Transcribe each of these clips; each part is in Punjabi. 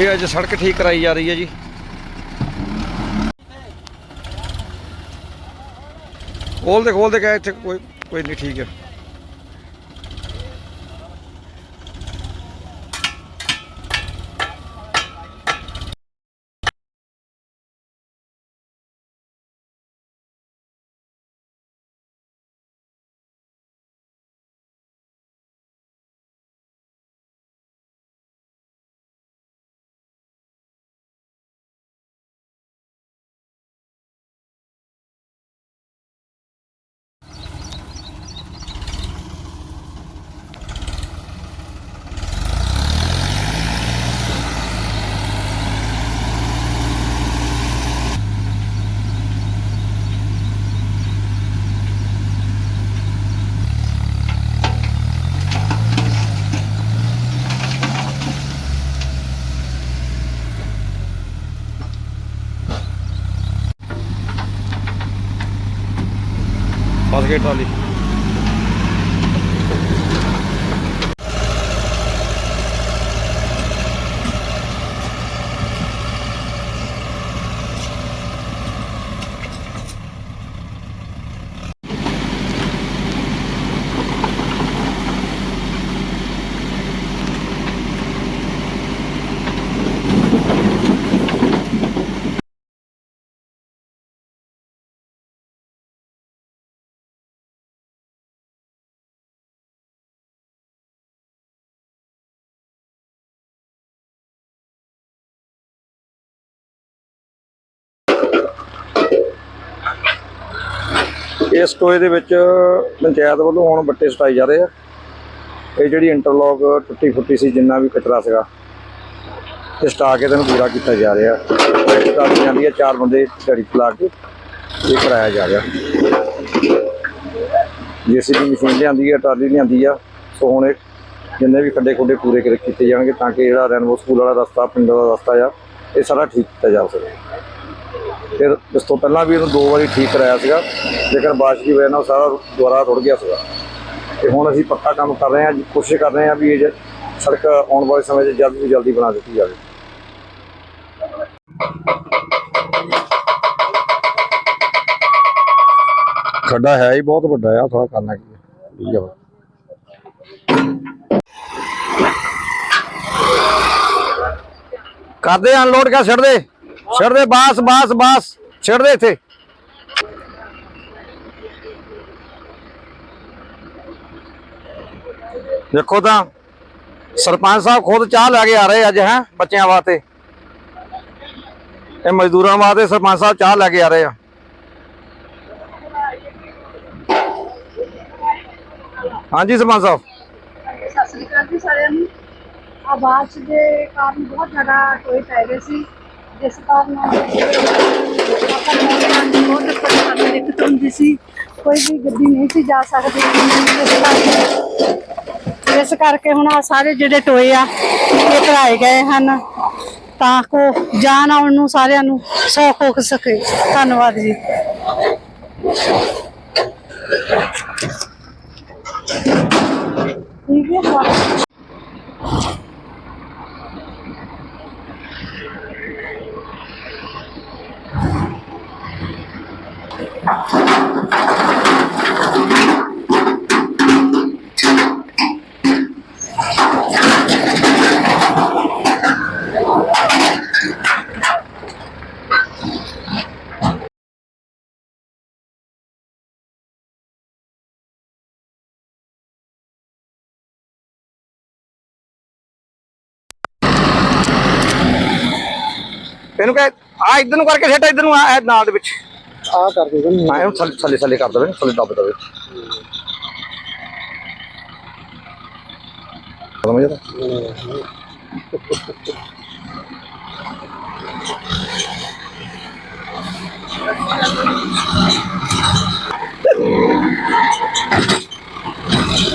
ਇਹ ਅੱਜ ਸੜਕ ਠੀਕ ਕਰਾਈ ਜਾ ਰਹੀ ਹੈ ਜੀ। ਖੋਲ ਦੇ ਖੋਲ ਦੇ ਕਹੇ ਇੱਥੇ ਕੋਈ ਕੋਈ ਨਹੀਂ ਠੀਕ ਹੈ। ਫਸ ਗਈ ਟਰਾਲੀ। ਇਸ ਟੋਏ ਦੇ ਵਿੱਚ ਪੰਚਾਇਤ ਵੱਲੋਂ ਹੁਣ ਬੱਟੇ ਸਟਾਈ ਜਾ ਰਹੇ ਆ। ਇਹ ਜਿਹੜੀ ਇੰਟਰਲੌਕ ਟੁੱਟੀ ਫੁੱਟੀ ਸੀ, ਜਿੰਨਾ ਵੀ ਕਚਰਾ ਸੀਗਾ ਤੇ ਸਟਾ ਕੇ ਤੈਨੂੰ ਪੂਰਾ ਕੀਤਾ ਜਾ ਰਿਹਾ। ਟਰਾਲੀ ਜਾਂਦੀ ਹੈ ਚਾਰ ਬੰਦੇ ਝੜੀ ਲਾ ਕੇ ਇਹ ਕਰਾਇਆ ਜਾ ਰਿਹਾ। ਜੇਸੀਬੀ ਮਸ਼ੀਨ ਲਿਆਂਦੀ ਆ, ਟਰਾਲੀ ਲਿਆਂਦੀ ਆ, ਸੋ ਹੁਣ ਇਹ ਜਿੰਨੇ ਵੀ ਖੱਡੇ ਖੁੱਡੇ ਪੂਰੇ ਕੀਤੇ ਜਾਣਗੇ ਤਾਂ ਕਿ ਜਿਹੜਾ ਰੈਨਬੋ ਸਕੂਲ ਵਾਲਾ ਰਸਤਾ, ਪਿੰਡ ਦਾ ਰਸਤਾ ਆ, ਇਹ ਸਾਰਾ ਠੀਕ ਕੀਤਾ ਜਾ ਸਕੇ। ਫਿਰ ਇਸ ਤੋਂ ਪਹਿਲਾਂ ਵੀ ਇਹਨੂੰ ਦੋ ਵਾਰੀ ਠੀਕ ਕਰਾਇਆ ਸੀਗਾ ਲੇਕਿਨ ਬਾਰਿਸ਼ ਦੀ ਵਜ੍ਹਾ ਨਾਲ ਸਾਰਾ ਦੁਆਰਾ ਰੁੜ ਗਿਆ ਸੀਗਾ। ਤੇ ਹੁਣ ਅਸੀਂ ਪੱਕਾ ਕੰਮ ਕਰ ਰਹੇ ਹਾਂ, ਕੋਸ਼ਿਸ਼ ਕਰ ਰਹੇ ਹਾਂ ਵੀ ਇਹ ਸੜਕ ਆਉਣ ਵਾਲੇ ਸਮੇਂ 'ਚ ਜਲਦੀ ਤੋਂ ਜਲਦੀ ਬਣਾ ਦਿੱਤੀ ਜਾਵੇ। ਖੱਡਾ ਹੈ ਹੀ ਬਹੁਤ ਵੱਡਾ ਆ ਥੋੜਾ ਕਰਨਾ ਕੀ ਠੀਕ ਹੈ। ਕਰਦੇ ਅਨਲੋਡ ਕਰ ਛੱਡ ਦੇ। ਛੱਡ ਦੇ, ਬਾਸ ਬਾਸ ਬਾਸ। ਛੱਡ ਦੇ ਇੱਥੇ। ਦੇਖੋ ਤਾਂ, ਸਰਪੰਚ ਸਾਹਿਬ ਖੁਦ ਚਾਹ ਲੈ ਕੇ ਆ ਰਹੇ ਅੱਜ, ਹੈ, ਬੱਚਿਆਂ ਵਾਸਤੇ। ਇਹ ਮਜ਼ਦੂਰਾਂ ਵਾਸਤੇ ਸਰਪੰਚ ਸਾਹਿਬ ਚਾਹ ਲੈ ਕੇ ਆ ਰਹੇ ਆ। ਹਾਂਜੀ, ਸਰਪੰਚ ਸਾਹਿਬ। ਸਤਿ ਸ੍ਰੀ ਅਕਾਲ ਜੀ ਸਾਰਿਆਂ ਨੂੰ। ਆ ਦੇ ਕਾਰਨ ਬਹੁਤ ਜ਼ਿਆਦਾ ਟੋਏ ਪੈ ਗਏ ਸੀ। ਜਿਸ ਕਾਰਨ ਬਹੁਤ ਪਰੇਸ਼ਾਨੀ ਦਿੱਕਤ ਹੁੰਦੀ ਸੀ। ਕੋਈ ਵੀ ਗੱਡੀ ਨਹੀਂ ਸੀ ਜਾ ਸਕਦੀ। ਇਸ ਕਰਕੇ ਇਸ ਕਰਕੇ ਹੁਣ ਆ ਸਾਰੇ ਜਿਹੜੇ ਟੋਏ ਆ, ਇਹ ਭਰਾਏ ਗਏ ਹਨ। ਤਾਂ ਕੋ ਜਾਣ ਆਉਣ ਨੂੰ ਸਾਰਿਆਂ ਨੂੰ ਸੌਖ ਹੋ ਸਕੇ। ਧੰਨਵਾਦ ਜੀ। ਠੀਕ ਹੈ। ਇਹਨੂੰ ਕਹੇ ਆ ਇਧਰ ਨੂੰ ਕਰਕੇ ਛੱਡ ਇਧਰ ਨੂੰ ਆ ਇਹ ਨਾਲ ਦੇ ਵਿੱਚ। আট আর দেবেন এরকম সালি সালি সালি কাপ দেবেন সালি দাবে দেবে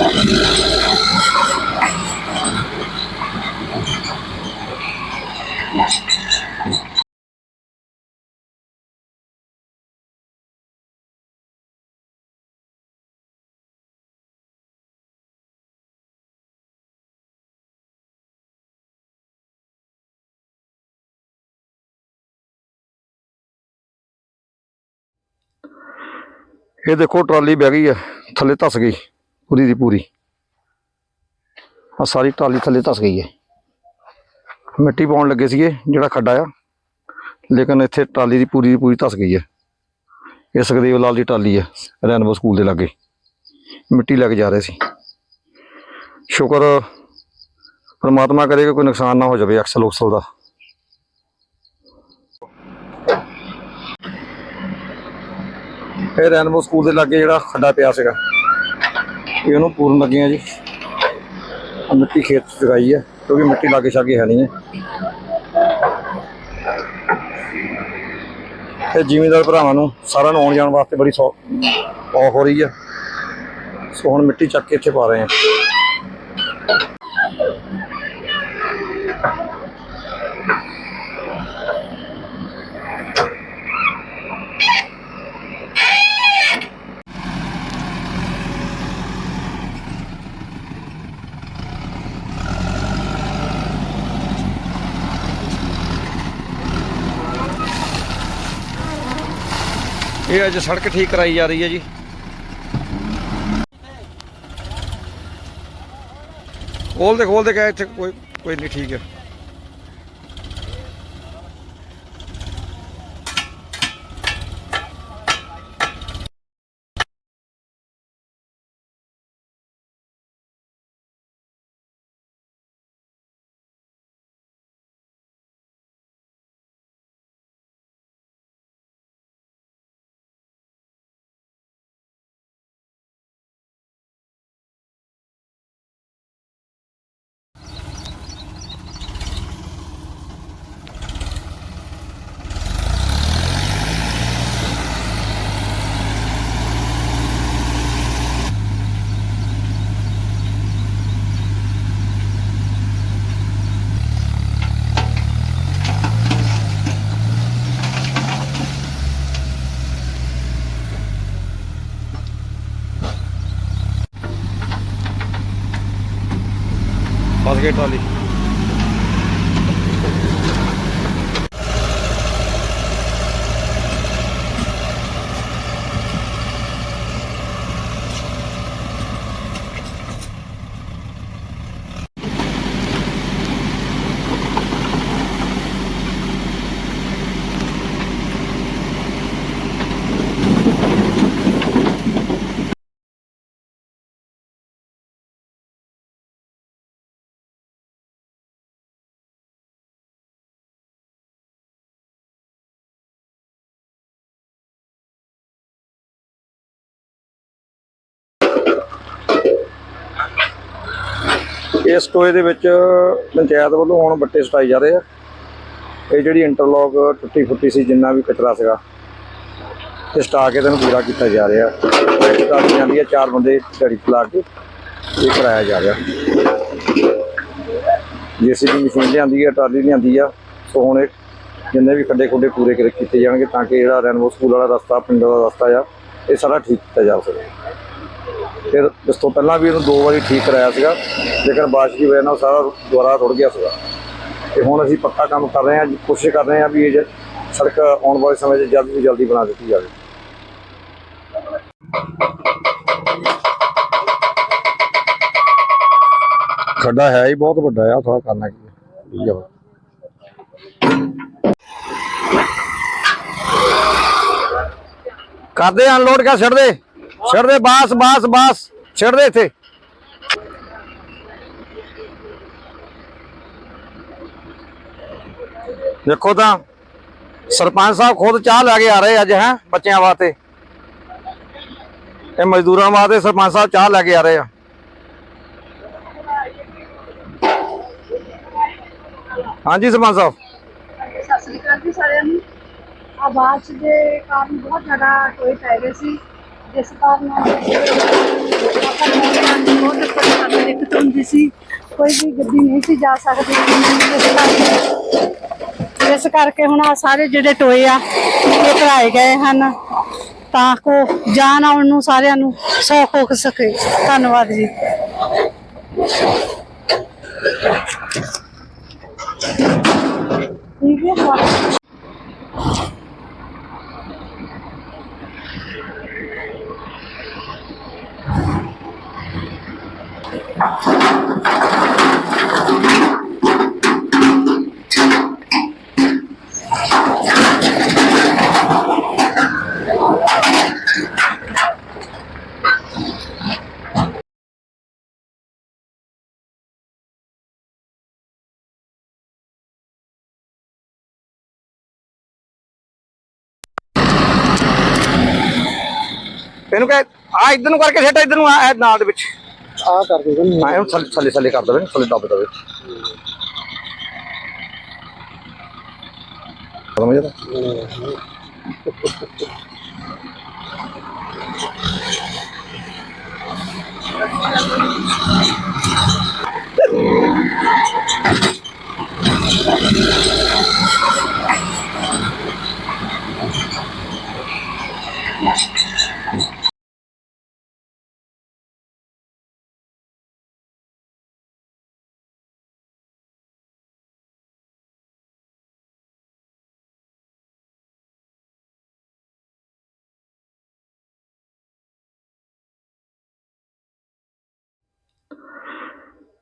Thank you. ਇਹ ਦੇਖੋ ਟਰਾਲੀ ਬਹਿ ਗਈ ਹੈ, ਥੱਲੇ ਧਸ ਗਈ, ਪੂਰੀ ਦੀ ਪੂਰੀ। ਆ ਸਾਰੀ ਟਰਾਲੀ ਥੱਲੇ ਧਸ ਗਈ ਹੈ। ਮਿੱਟੀ ਪਾਉਣ ਲੱਗੇ ਸੀਗੇ, ਜਿਹੜਾ ਖੱਡਾ ਆ। ਲੇਕਿਨ ਇੱਥੇ ਟਰਾਲੀ ਦੀ ਪੂਰੀ ਦੀ ਪੂਰੀ ਧਸ ਗਈ ਹੈ। ਇਹ ਸੁਖਦੇਵ ਲਾਲ ਦੀ ਟਰਾਲੀ ਹੈ, ਰੈਨਬੋ ਸਕੂਲ ਦੇ ਲਾਗੇ। ਮਿੱਟੀ ਲੈ ਕੇ ਜਾ ਰਹੇ ਸੀ। ਸ਼ੁਕਰ ਪਰਮਾਤਮਾ ਕਰੇ ਕਿ ਕੋਈ ਨੁਕਸਾਨ ਨਾ ਹੋ ਜਾਵੇ ਅਕਸਲ ਉਕਸਲ ਦਾ। ਇਹ ਰੈਨਬੋ ਸਕੂਲ ਦੇ ਲਾਗੇ ਜਿਹੜਾ ਖੱਡਾ ਪਿਆ ਸੀਗਾ। ਇਹ ਉਹਨੂੰ ਪੂਰਨ ਲੱਗੇ ਆ ਜੀ। ਮਿੱਟੀ ਖੇਤ 'ਚ ਜਗਾਈ ਹੈ ਕਿਉਂਕਿ ਮਿੱਟੀ ਲਾਗੇ ਛਾਗੇ ਹੈ ਨਹੀਂ ਹੈ। ਤੇ ਜ਼ਿਮੀਂਦਾਰ ਭਰਾਵਾਂ ਨੂੰ ਸਾਰਿਆਂ ਨੂੰ ਆਉਣ ਜਾਣ ਵਾਸਤੇ ਬੜੀ ਸੌ ਔਖ ਹੋ ਰਹੀ ਹੈ ਸੋ ਹੁਣ ਮਿੱਟੀ ਚੱਕ ਕੇ ਇੱਥੇ ਪਾ ਰਹੇ ਆ। ਇਹ ਅੱਜ ਸੜਕ ਠੀਕ ਕਰਾਈ ਜਾ ਰਹੀ ਹੈ ਜੀ। ਖੋਲ ਦੇ ਖੋਲ ਦੇ, ਕਹੇ ਇੱਥੇ ਕੋਈ ਕੋਈ ਨਹੀਂ ਠੀਕ ਹੈ। ਫਸ ਗਈ ਟਰਾਲੀ ਇਸ ਟੋਏ ਦੇ ਵਿੱਚ ਪੰਚਾਇਤ ਵੱਲੋਂ ਹੁਣ ਬੱਟੇ ਸਟਾਈ ਜਾ ਰਹੇ ਆ। ਇਹ ਜਿਹੜੀ ਇੰਟਰਲੌਕ ਟੁੱਟੀ ਫੁੱਟੀ ਸੀ, ਜਿੰਨਾ ਵੀ ਕਚਰਾ ਸੀਗਾ ਤੇ ਸਟਾ ਕੇ ਤੈਨੂੰ ਪੂਰਾ ਕੀਤਾ ਜਾ ਰਿਹਾ। ਸਟਾਰਟ ਜਾਂਦੀ ਹੈ ਚਾਰ ਬੰਦੇ ਝੜੀ ਲਾ ਕੇ ਇਹ ਕਰਾਇਆ ਜਾ ਰਿਹਾ। ਜੀਸੀਬੀ ਮਸ਼ੀਨ ਲਿਆਂਦੀ ਹੈ ਟਰਾਲੀ ਲਿਆਂਦੀ ਆ, ਸੋ ਹੁਣ ਇਹ ਜਿੰਨੇ ਵੀ ਖੱਡੇ ਖੁੱਡੇ ਪੂਰੇ ਕਰ- ਕੀਤੇ ਜਾਣਗੇ ਤਾਂ ਕਿ ਜਿਹੜਾ ਰੈਨਬੋ ਸਕੂਲ ਵਾਲਾ ਰਸਤਾ, ਪਿੰਡ ਦਾ ਰਸਤਾ ਆ, ਇਹ ਸਾਰਾ ਠੀਕ ਕੀਤਾ ਜਾ ਸਕੇ। ਫਿਰ ਇਸ ਤੋਂ ਪਹਿਲਾਂ ਵੀ ਇਹਨੂੰ ਦੋ ਵਾਰੀ ਠੀਕ ਕਰਾਇਆ ਸੀਗਾ, ਲੇਕਿਨ ਬਾਰਿਸ਼ ਦੀ ਵਜ੍ਹਾ ਨਾਲ ਸਾਰਾ ਦੁਬਾਰਾ ਰੁੜ ਗਿਆ ਸੀਗਾ। ਤੇ ਹੁਣ ਅਸੀਂ ਪੱਕਾ ਕੰਮ ਕਰ ਰਹੇ ਹਾਂ, ਕੋਸ਼ਿਸ਼ ਕਰ ਰਹੇ ਹਾਂ ਵੀ ਇਹ ਸੜਕ ਆਉਣ ਵਾਲੇ ਸਮੇਂ 'ਚ ਜਲਦੀ ਤੋਂ ਜਲਦੀ ਬਣਾ ਦਿੱਤੀ ਜਾਵੇ। ਖੱਡਾ ਹੈ ਹੀ ਬਹੁਤ ਵੱਡਾ ਆ ਥੋੜਾ ਕਰਨਾ ਕੀ ਹੈ। ਠੀਕ ਆ ਕਰਦੇ ਅਨਲੋਡ ਕਰ, ਛੱਡ ਦੇ। ਛੱਡ ਦੇ, ਬਾਸ ਬਾਸ ਬਾਸ। ਛੱਡ ਦੇ ਇੱਥੇ। ਦੇਖੋ ਤਾਂ, ਸਰਪੰਚ ਸਾਹਿਬ ਖੁਦ ਚਾਹ ਲੈ ਕੇ ਆ ਰਹੇ ਅੱਜ, ਹੈ, ਬੱਚਿਆਂ ਵਾਸਤੇ। ਇਹ ਮਜ਼ਦੂਰਾਂ ਵਾਸਤੇ ਸਰਪੰਚ ਸਾਹਿਬ ਚਾਹ ਲੈ ਕੇ ਆ ਰਹੇ ਆ। ਹਾਂਜੀ, ਸਰਪੰਚ ਸਾਹਿਬ। ਸਤਿ ਸ੍ਰੀ ਅਕਾਲ ਜੀ ਸਾਰਿਆਂ ਨੂੰ। ਆਵਾਜ਼ ਦੇ ਕਾਰਨ ਬਹੁਤ ਜ਼ਿਆਦਾ ਟੋਏ ਪੈ ਗਏ ਸੀ। ਜਿਸ ਕਾਰਨ ਬਹੁਤ ਪਰੇਸ਼ਾਨੀ ਦਿੱਕਤ ਹੁੰਦੀ ਸੀ ਕੋਈ ਵੀ ਗੱਡੀ ਨਹੀਂ ਸੀ ਜਾ ਸਕਦੀ। ਇਸ ਕਰਕੇ ਇਸ ਕਰਕੇ ਹੁਣ ਆ ਸਾਰੇ ਜਿਹੜੇ ਟੋਏ ਆ ਇਹ ਭਰਾਏ ਗਏ ਹਨ, ਤਾਂ ਕੋ ਜਾਨ ਆਉਣ ਨੂੰ ਸਾਰਿਆਂ ਨੂੰ ਸੌਖ ਹੋ ਸਕੇ। ਧੰਨਵਾਦ ਜੀ। ਠੀਕ ਹੈ। ਇਹਨੂੰ ਕਹੇ ਆ ਇਧਰ ਨੂੰ ਕਰਕੇ ਸੱਟ ਇਧਰ ਨੂੰ ਆ ਇਹ ਨਾਲ ਦੇ ਵਿੱਚ। ਆ ਕਰ ਦੇ ਹਾਂ ਇਹਨੂੰ ਥੱਲੇ ਥੱਲੇ ਥੱਲੇ ਕਰ ਦੇਵੇ ਥੱਲੇ ਦੱਬ ਦੇਵੇ। ਸਮਝ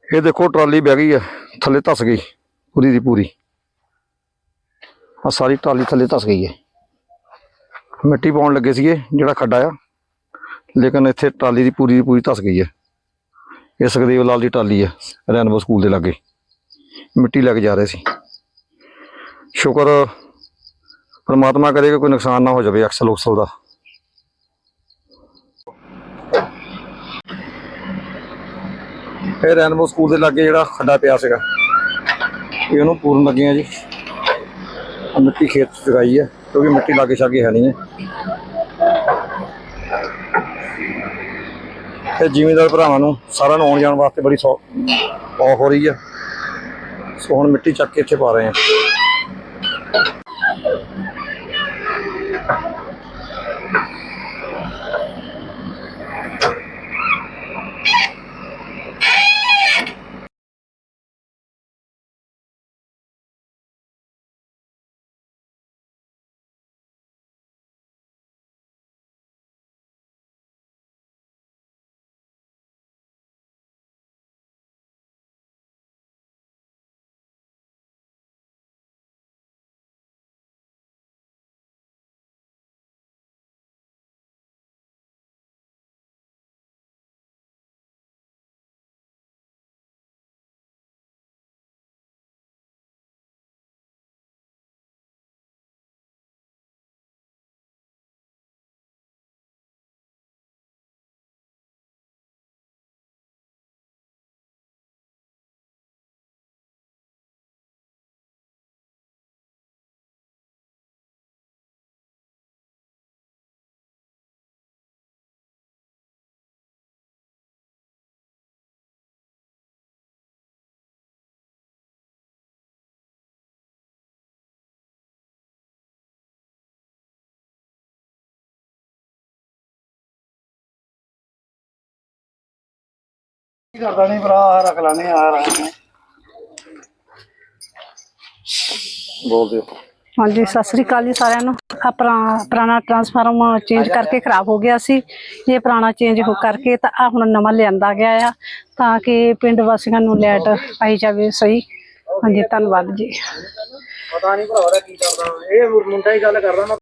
ਇਹ ਦੇਖੋ ਟਰਾਲੀ ਬਹਿ ਗਈ ਹੈ, ਥੱਲੇ ਧਸ ਗਈ, ਪੂਰੀ ਦੀ ਪੂਰੀ। ਆ ਸਾਰੀ ਟਰਾਲੀ ਥੱਲੇ ਧਸ ਗਈ ਹੈ। ਮਿੱਟੀ ਪਾਉਣ ਲੱਗੇ ਸੀਗੇ, ਜਿਹੜਾ ਖੱਡਾ ਆ। ਲੇਕਿਨ ਇੱਥੇ ਟਰਾਲੀ ਦੀ ਪੂਰੀ ਦੀ ਪੂਰੀ ਧਸ ਗਈ ਹੈ। ਇਹ ਸੁਖਦੇਵ ਲਾਲ ਦੀ ਟਰਾਲੀ ਹੈ, ਰੈਨਬੋ ਸਕੂਲ ਦੇ ਲਾਗੇ। ਮਿੱਟੀ ਲੈ ਕੇ ਜਾ ਰਹੇ ਸੀ। ਸ਼ੁਕਰ, ਪਰਮਾਤਮਾ ਕਰੇ ਕਿ ਕੋਈ ਨੁਕਸਾਨ ਨਾ ਹੋ ਜਾਵੇ ਅਕਸਲ ਉਕਸਲ ਦਾ ਇਹ ਰੈਨਬੋ ਸਕੂਲ ਦੇ ਲਾਗੇ ਜਿਹੜਾ ਖੱਡਾ ਪਿਆ ਸੀਗਾ, ਇਹ ਉਹਨੂੰ ਪੂਰਨ ਲੱਗੇ ਆ ਜੀ। ਮਿੱਟੀ ਖੇਤ 'ਚ ਲਗਾਈ ਹੈ ਕਿਉਂਕਿ ਮਿੱਟੀ ਲਾਗੇ ਛਾਗੇ ਹੈ ਨਹੀਂ ਹੈ ਤੇ ਜ਼ਿਮੀਂਦਾਰ ਭਰਾਵਾਂ ਨੂੰ ਸਾਰਿਆਂ ਨੂੰ ਆਉਣ ਜਾਣ ਵਾਸਤੇ ਬੜੀ ਸੌ ਔਖ ਹੋ ਰਹੀ ਹੈ ਸੋ ਹੁਣ ਮਿੱਟੀ ਚੱਕ ਕੇ ਇੱਥੇ ਪਾ ਰਹੇ ਆ। ਕੀ ਕਰਦਾ ਨਹੀਂ ਭਰਾ? ਆਹ ਰੱਖ ਲਾਣੇ ਆ ਰਹਾ ਬੋਲ ਦਿਓ। ਹਾਂਜੀ ਸਤਿ ਸ੍ਰੀ ਅਕਾਲ ਜੀ ਸਾਰਿਆਂ ਨੂੰ। ਪੁਰਾ- ਪੁਰਾਣਾ ਟਰਾਂਸਫਾਰਮ ਚੇਂਜ ਕਰਕੇ ਖਰਾਬ ਹੋ ਗਿਆ ਸੀ। ਇਹ ਪੁਰਾਣਾ ਚੇਂਜ ਹੋ ਕਰਕੇ ਤਾਂ ਆ ਹੁਣ ਨਵਾਂ ਲਿਆਂਦਾ ਗਿਆ ਆ। ਤਾਂ ਕਿ ਪਿੰਡ ਵਾਸੀਆਂ ਨੂੰ ਲਾਈਟ ਆਈ ਜਾਵੇ ਸਹੀ। ਹਾਂਜੀ ਧੰਨਵਾਦ ਜੀ। ਪਤਾ ਨਹੀਂ ਭਰਾ ਦਾ ਕੀ ਕਰਦਾ। ਇਹ ਮੁੰਡਾ ਹੀ ਗੱਲ ਕਰਦਾ